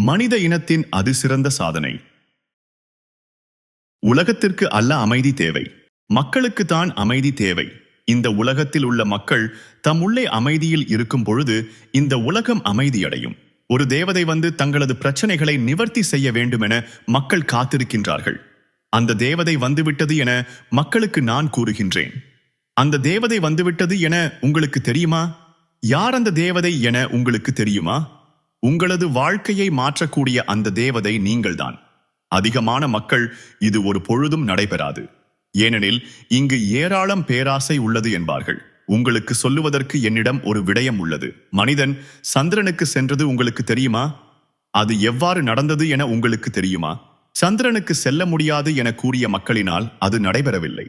மனித இனத்தின் அதிசிறந்த சாதனை. உலகத்திற்கு அல்ல அமைதி தேவை. மக்களுக்கு தான் அமைதி தேவை. இந்த உலகத்தில் உள்ள மக்கள் தம் உள்ளே அமைதியில் இருக்கும் பொழுது இந்த உலகம் அமைதியடையும். ஒரு தேவதை வந்து தங்களது பிரச்சனைகளை நிவர்த்தி செய்ய வேண்டுமென மக்கள் காத்திருக்கின்றார்கள். அந்த தேவதை வந்துவிட்டது என மக்களுக்கு நான் கூறுகின்றேன். அந்த தேவதை வந்துவிட்டது என உங்களுக்கு தெரியுமா? யார் அந்த தேவதை என உங்களுக்கு தெரியுமா? உங்களது வாழ்க்கையை மாற்றக்கூடிய அந்த தேவதை நீங்கள்தான். அதிகமான மக்கள் இது ஒரு பொழுதும் நடைபெறாது. ஏனெனில் இங்கு ஏராளம் பேராசை உள்ளது என்பார்கள். உங்களுக்கு சொல்லுவதற்கு என்னிடம் ஒரு விடயம் உள்ளது. மனிதன் சந்திரனுக்கு சென்றது உங்களுக்கு தெரியுமா? அது எவ்வாறு நடந்தது என உங்களுக்கு தெரியுமா? சந்திரனுக்கு செல்ல முடியாது என கூறிய மக்களினால் அது நடைபெறவில்லை.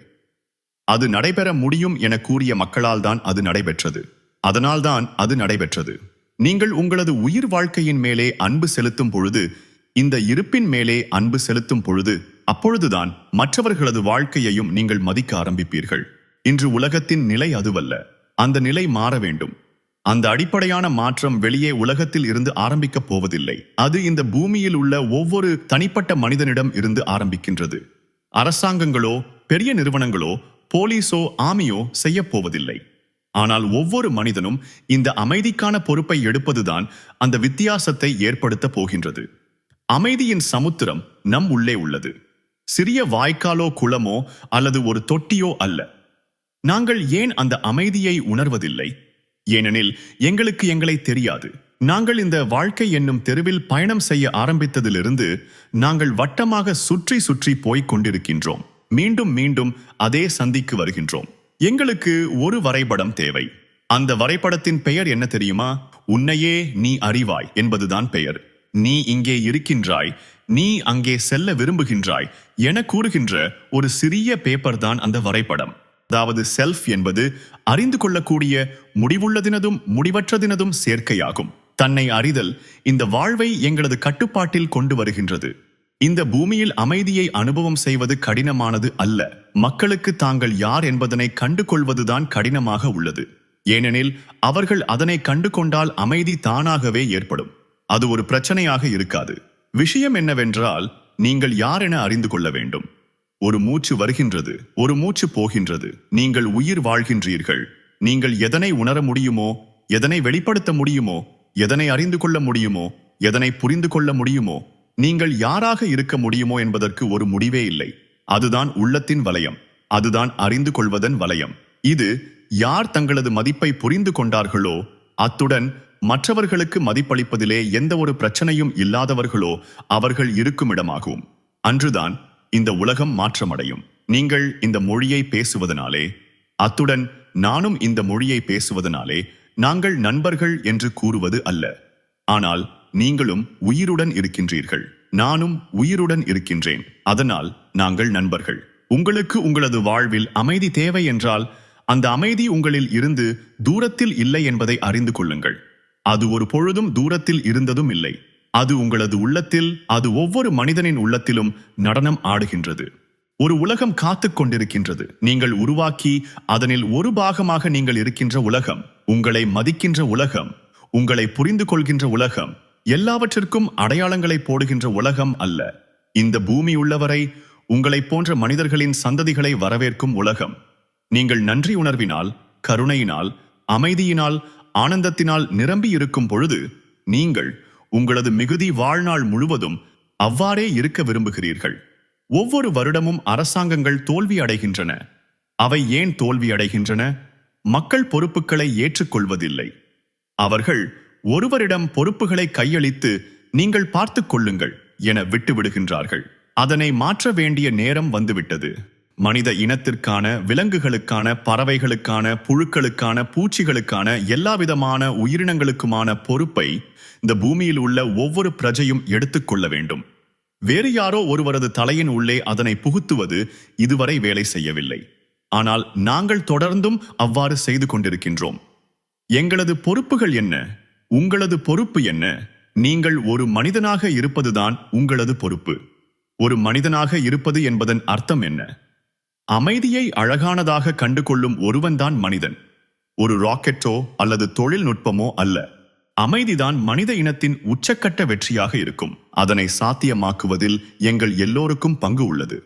அது நடைபெற முடியும் என கூறிய மக்களால் தான் அது நடைபெற்றது. அதனால்தான் அது நடைபெற்றது. நீங்கள் உங்களது உயிர் வாழ்க்கையின் மேலே அன்பு செலுத்தும் பொழுது இந்த இருப்பின் மேலே அன்பு செலுத்தும் பொழுது அப்பொழுதுதான் மற்றவர்களது வாழ்க்கையையும் நீங்கள் மதிக்க ஆரம்பிப்பீர்கள். இன்று உலகத்தின் நிலை அதுவல்ல. அந்த நிலை மாற வேண்டும். அந்த அடிப்படையான மாற்றம் வெளியே உலகத்தில் இருந்து ஆரம்பிக்கப் போவதில்லை. அது இந்த பூமியில் உள்ள ஒவ்வொரு தனிப்பட்ட மனிதனிடம் இருந்து ஆரம்பிக்கின்றது. அரசாங்கங்களோ பெரிய நிறுவனங்களோ போலீஸோ ஆமியோ செய்யப் போவதில்லை. ஆனால் ஒவ்வொரு மனிதனும் இந்த அமைதிக்கான பொறுப்பை எடுப்பதுதான் அந்த வித்தியாசத்தை ஏற்படுத்த போகின்றது. அமைதியின் சமுத்திரம் நம் உள்ளே உள்ளது. சிறிய வாய்க்காலோ குளமோ அல்லது ஒரு தொட்டியோ அல்ல. நாங்கள் ஏன் அந்த அமைதியை உணர்வதில்லை? ஏனெனில் எங்களுக்கு எங்களை தெரியாது. நாங்கள் இந்த வாழ்க்கை என்னும் தெருவில் பயணம் செய்ய ஆரம்பித்ததிலிருந்து நாங்கள் வட்டமாக சுற்றி சுற்றி போய்க் கொண்டிருக்கின்றோம். மீண்டும் மீண்டும் அதே சந்திக்கு வருகின்றோம். எங்களுக்கு ஒரு வரைபடம் தேவை. அந்த வரைபடத்தின் பெயர் என்ன தெரியுமா? உன்னையே நீ அறிவாய் என்பதுதான் பெயர். நீ இங்கே இருக்கின்றாய். நீ அங்கே செல்ல விரும்புகின்றாய் என கூறுகின்ற ஒரு சிறிய பேப்பர் தான் அந்த வரைபடம். அதாவது செல்ஃப் என்பது அறிந்து கொள்ளக்கூடிய முடிவுள்ளதினதும் முடிவற்றதினதும் சேர்க்கையாகும். தன்னை அறிதல் இந்த வாழ்வை எங்களது கட்டுப்பாட்டில் கொண்டு வருகின்றது. இந்த பூமியில் அமைதியை அனுபவம் செய்வது கடினமானது அல்ல. மக்களுக்கு தாங்கள் யார் என்பதனை கண்டு கொள்வதுதான் கடினமாக உள்ளது. ஏனெனில் அவர்கள் அதனை கண்டு கொண்டால் அமைதி தானாகவே ஏற்படும். அது ஒரு பிரச்சனையாக இருக்காது. விஷயம் என்னவென்றால் நீங்கள் யார் என அறிந்து கொள்ள வேண்டும். ஒரு மூச்சு வருகின்றது ஒரு மூச்சு போகின்றது. நீங்கள் உயிர் வாழ்கின்றீர்கள். நீங்கள் எதனை உணர முடியுமோ எதனை வெளிப்படுத்த முடியுமோ எதனை அறிந்து கொள்ள முடியுமோ எதனை புரிந்து கொள்ள முடியுமோ நீங்கள் யாராக இருக்க முடியுமோ என்பதற்கு ஒரு முடிவே இல்லை. அதுதான் உள்ளத்தின் வலயம். அதுதான் அறிந்து கொள்வதன் வலயம். இது யார் தங்களது மதிப்பை புரிந்து கொண்டார்களோ அத்துடன் மற்றவர்களுக்கு மதிப்பளிப்பதிலே எந்த ஒரு பிரச்சனையும் இல்லாதவர்களோ அவர்கள் இருக்கும் இடமாகும் அன்றுதான் இந்த உலகம் மாற்றமடையும். நீங்கள் இந்த மொழியை பேசுவதனாலே அத்துடன் நானும் இந்த மொழியை பேசுவதனாலே நாங்கள் நண்பர்கள் என்று கூறுவது அல்ல. ஆனால் நீங்களும் உயிருடன் இருக்கின்றீர்கள். நானும் உயிருடன் இருக்கின்றேன். அதனால் நாங்கள் நண்பர்கள். உங்களுக்கு உங்களது வாழ்வில் அமைதி தேவை என்றால் அந்த அமைதி உங்களில் இருந்து தூரத்தில் இல்லை என்பதை அறிந்து கொள்ளுங்கள். அது ஒரு பொழுதும் தூரத்தில் இருந்ததும் இல்லை. அது உங்களது உள்ளத்தில் அது ஒவ்வொரு மனிதனின் உள்ளத்திலும் நடனம் ஆடுகின்றது. ஒரு உலகம் காத்துக் கொண்டிருக்கின்றது. நீங்கள் உருவாக்கி அதனில் ஒரு பாகமாக நீங்கள் இருக்கின்ற உலகம் உங்களை மதிக்கின்ற உலகம் உங்களை புரிந்து கொள்கின்ற உலகம் எல்லாவற்றிற்கும் அடையாளங்களை போடுகின்ற உலகம் அல்ல. இந்த பூமி உள்ளவரை உங்களைப் போன்ற மனிதர்களின் சந்ததிகளை வரவேற்கும் உலகம். நீங்கள் நன்றி உணர்வினால் கருணையினால் அமைதியினால் ஆனந்தத்தினால் நிரம்பி இருக்கும் பொழுது நீங்கள் உங்களது மிகுதி வாழ்நாள் முழுவதும் அவ்வாறே இருக்க விரும்புகிறீர்கள். ஒவ்வொரு வருடமும் அரசாங்கங்கள் தோல்வி அடைகின்றன. அவை ஏன் தோல்வி அடைகின்றன? மக்கள் பொறுப்புகளை ஏற்றுக்கொள்வதில்லை. அவர்கள் ஒருவரிடம் பொறுப்புகளை கையளித்து நீங்கள் பார்த்து கொள்ளுங்கள் என விட்டு விடுகின்றார்கள் அதனை மாற்ற வேண்டிய நேரம் வந்துவிட்டது. மனித இனத்திற்கான விலங்குகளுக்கான பறவைகளுக்கான புழுக்களுக்கான பூச்சிகளுக்கான எல்லாவிதமான உயிரினங்களுக்குமான பொறுப்பை இந்த பூமியில் உள்ள ஒவ்வொரு பிரஜையும் எடுத்துக்கொள்ள வேண்டும். வேறு யாரோ ஒருவரது தலையின் உள்ளே அதனை புகுத்துவது இதுவரை வேலை செய்யவில்லை. ஆனால் நாங்கள் தொடர்ந்தும் அவ்வாறு செய்து கொண்டிருக்கின்றோம். எங்களது பொறுப்புகள் என்ன? உங்களது பொறுப்பு என்ன? நீங்கள் ஒரு மனிதனாக இருப்பதுதான் உங்களது பொறுப்பு. ஒரு மனிதனாக இருப்பது என்பதன் அர்த்தம் என்ன? அமைதியை அழகானதாக கண்டு கொள்ளும் ஒருவன்தான் மனிதன். ஒரு ராக்கெட்டோ அல்லது தொழில்நுட்பமோ அல்ல. அமைதிதான் மனித இனத்தின் உச்சக்கட்ட வெற்றியாக இருக்கும். அதனை சாத்தியமாக்குவதில் எங்கள் எல்லோருக்கும் பங்கு உள்ளது.